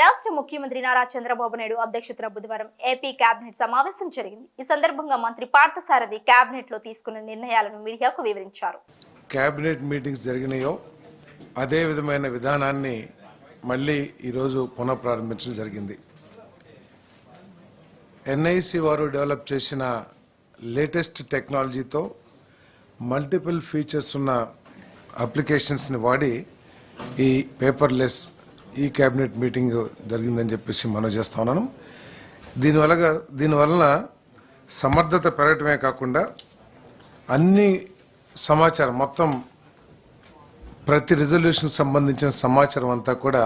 రాష్ట్ర ముఖ్యమంత్రి నారా చంద్రబాబు నాయుడు అధ్యక్షతన బుధవారం ఏపీ కేబినెట్ సమావేశం జరిగింది. ఈ సందర్భంగా మంత్రి పార్థసారథి కేబినెట్లో తీసుకున్న నిర్ణయాలను మీడియాకు వివరించారు. క్యాబినెట్ మీటింగ్స్ జరిగినాయో అదే విధమైన విధానాన్ని మళ్ళీ ఈరోజు పునఃప్రారంభించడం జరిగింది. ఎన్ఐసి వారు డెవలప్ చేసిన లేటెస్ట్ టెక్నాలజీతో మల్టిపుల్ ఫీచర్స్ ఉన్న అప్లికేషన్స్ని వాడి ఈ పేపర్లెస్ ఈ క్యాబినెట్ మీటింగ్ జరిగిందని చెప్పేసి మనం చేస్తా ఉన్నాను. దీనివల్ల దీనివలన సమర్థత పెరగటమే కాకుండా అన్ని సమాచారం మొత్తం ప్రతి రిజల్యూషన్ సంబంధించిన సమాచారం అంతా కూడా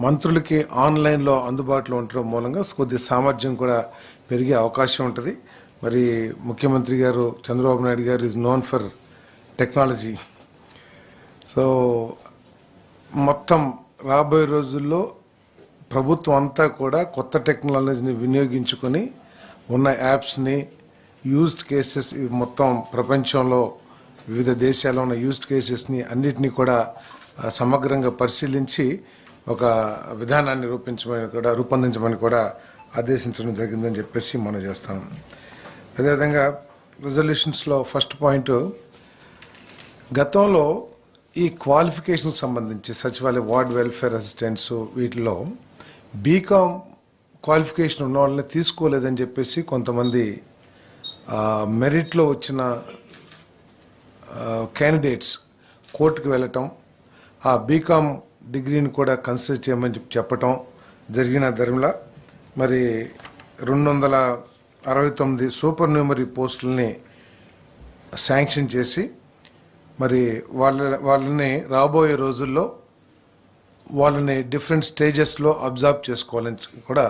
మంత్రులకి ఆన్లైన్లో అందుబాటులో ఉండడం మూలంగా కొద్ది సామర్థ్యం కూడా పెరిగే అవకాశం ఉంటుంది. మరి ముఖ్యమంత్రి గారు చంద్రబాబు నాయుడు గారు is known for technology so మొత్తం రాబోయే రోజుల్లో ప్రభుత్వం అంతా కూడా కొత్త టెక్నాలజీని వినియోగించుకొని ఉన్న యాప్స్ని యూజ్డ్ కేసెస్ మొత్తం ప్రపంచంలో వివిధ దేశాల్లో ఉన్న యూజ్డ్ కేసెస్ని అన్నిటినీ కూడా సమగ్రంగా పరిశీలించి ఒక విధానాన్ని రూపించమని కూడా రూపొందించమని కూడా ఆదేశించడం జరిగిందని చెప్పేసి మనం చేస్తాం. అదేవిధంగా రిజల్యూషన్స్లో ఫస్ట్ పాయింట్ గతంలో ఈ క్వాలిఫికేషన్ సంబంధించి సచివాలయ వార్డ్ వెల్ఫేర్ అసిస్టెంట్స్ వీటిలో బీకామ్ క్వాలిఫికేషన్ ఉన్న వాళ్ళని తీసుకోలేదని చెప్పేసి కొంతమంది మెరిట్లో వచ్చిన క్యాండిడేట్స్ కోర్టుకు వెళ్ళటం ఆ బీకామ్ డిగ్రీని కూడా కన్సిడర్ చేయమని చెప్పి చెప్పటం జరిగిన ధర్మలా మరి రెండు వందల అరవై తొమ్మిది సూపర్ న్యూమరీ పోస్టులని శాంక్షన్ చేసి మరి వాళ్ళ వాళ్ళని రాబోయే రోజుల్లో వాళ్ళని డిఫరెంట్ స్టేజెస్లో అబ్జర్వ్ చేసుకోవాలని కూడా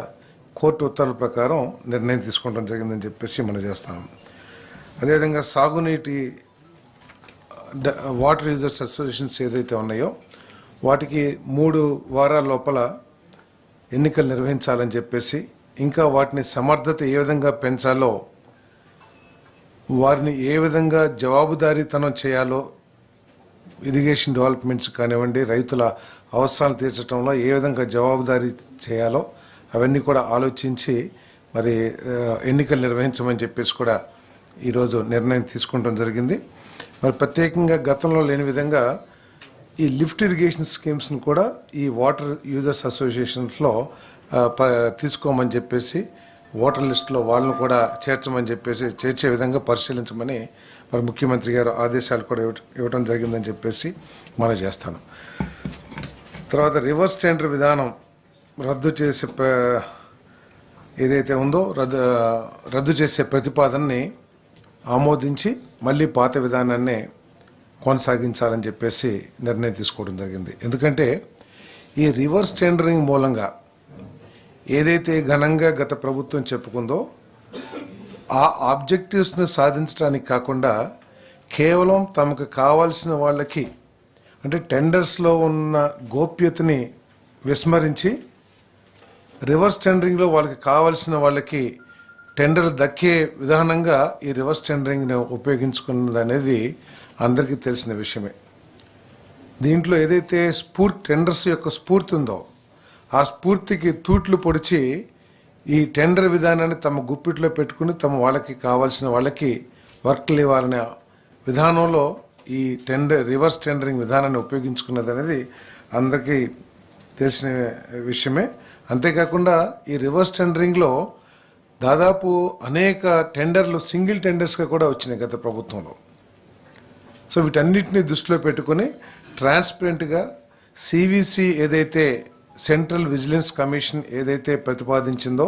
కోర్టు ఉత్తర్వుల ప్రకారం నిర్ణయం తీసుకోవడం జరిగిందని చెప్పేసి మనం చేస్తాం. అదేవిధంగా సాగునీటి వాటర్ యూజర్స్ అసోసియేషన్స్ ఏదైతే ఉన్నాయో వాటికి మూడు వారాల లోపల ఎన్నికలు నిర్వహించాలని చెప్పేసి ఇంకా వాటిని సమర్థత ఏ విధంగా పెంచాలో వారిని ఏ విధంగా జవాబుదారీతనం చేయాలో ఇరిగేషన్ డెవలప్మెంట్స్ కానివ్వండి రైతుల అవసరాలు తీర్చడంలో ఏ విధంగా జవాబుదారీ చేయాలో అవన్నీ కూడా ఆలోచించి మరి ఎన్నికలు నిర్వహించమని చెప్పేసి కూడా ఈరోజు నిర్ణయం తీసుకోవడం జరిగింది. మరి ప్రత్యేకంగా గతంలో లేని విధంగా ఈ లిఫ్ట్ ఇరిగేషన్ స్కీమ్స్ని కూడా ఈ వాటర్ యూజర్స్ అసోసియేషన్స్లో ప- తీసుకోమని చెప్పేసి ఓటర్ లిస్టులో వాళ్ళను కూడా చేర్చమని చెప్పేసి చేర్చే విధంగా పరిశీలించమని మరి ముఖ్యమంత్రి గారు ఆదేశాలు కూడా ఇవ్వటం జరిగిందని చెప్పేసి మనం చేస్తాను. తర్వాత రివర్స్ టెండర్ విధానం రద్దు చేసే ఏదైతే ఉందో రద్దు రద్దు చేసే ప్రతిపాదనని ఆమోదించి మళ్ళీ పాత విధానాన్ని కొనసాగించాలని చెప్పేసి నిర్ణయం తీసుకోవడం జరిగింది. ఎందుకంటే ఈ రివర్స్ టెండరింగ్ మూలంగా ఏదైతే ఘనంగా గత ప్రభుత్వం చెప్పుకుందో ఆ ఆబ్జెక్టివ్స్ని సాధించడానికి కాకుండా కేవలం తమకు కావాల్సిన వాళ్ళకి అంటే టెండర్స్లో ఉన్న గోప్యతని విస్మరించి రివర్స్ టెండరింగ్లో వాళ్ళకి కావాల్సిన వాళ్ళకి టెండర్ దక్కే విధానంగా ఈ రివర్స్ టెండరింగ్ని ఉపయోగించుకున్నది అనేది అందరికీ తెలిసిన విషయమే. దీంట్లో ఏదైతే స్ఫూర్తి టెండర్స్ యొక్క స్ఫూర్తి ఉందో ఆ స్ఫూర్తికి తూట్లు పొడిచి ఈ టెండర్ విధానాన్ని తమ గుప్పిట్లో పెట్టుకుని తమ వాళ్ళకి కావాల్సిన వాళ్ళకి వర్క్లు ఇవ్వాలనే విధానంలో ఈ టెండర్ రివర్స్ టెండరింగ్ విధానాన్ని ఉపయోగించుకున్నది అనేది అందరికీ తెలిసిన విషయమే. అంతేకాకుండా ఈ రివర్స్ టెండరింగ్లో దాదాపు అనేక టెండర్లు సింగిల్ టెండర్స్గా కూడా వచ్చినాయి గత ప్రభుత్వంలో. సో వీటన్నిటిని దృష్టిలో పెట్టుకుని ట్రాన్స్పరెంట్గా సివిసి ఏదైతే సెంట్రల్ విజిలెన్స్ కమిషన్ ఏదైతే ప్రతిపాదించిందో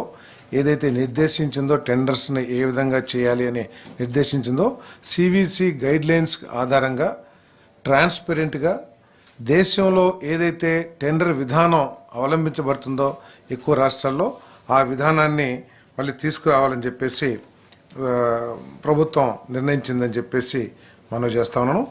ఏదైతే నిర్దేశించిందో టెండర్స్ని ఏ విధంగా చేయాలి అని నిర్దేశించిందో సివిసి గైడ్ లైన్స్ ఆధారంగా ట్రాన్స్పరెంట్గా దేశంలో ఏదైతే టెండర్ విధానం అవలంబించబడుతుందో ఎక్కువ రాష్ట్రాల్లో ఆ విధానాన్ని మళ్ళీ తీసుకురావాలని చెప్పేసి ప్రభుత్వం నిర్ణయించిందని చెప్పేసి మనం చేస్తా ఉన్నాను.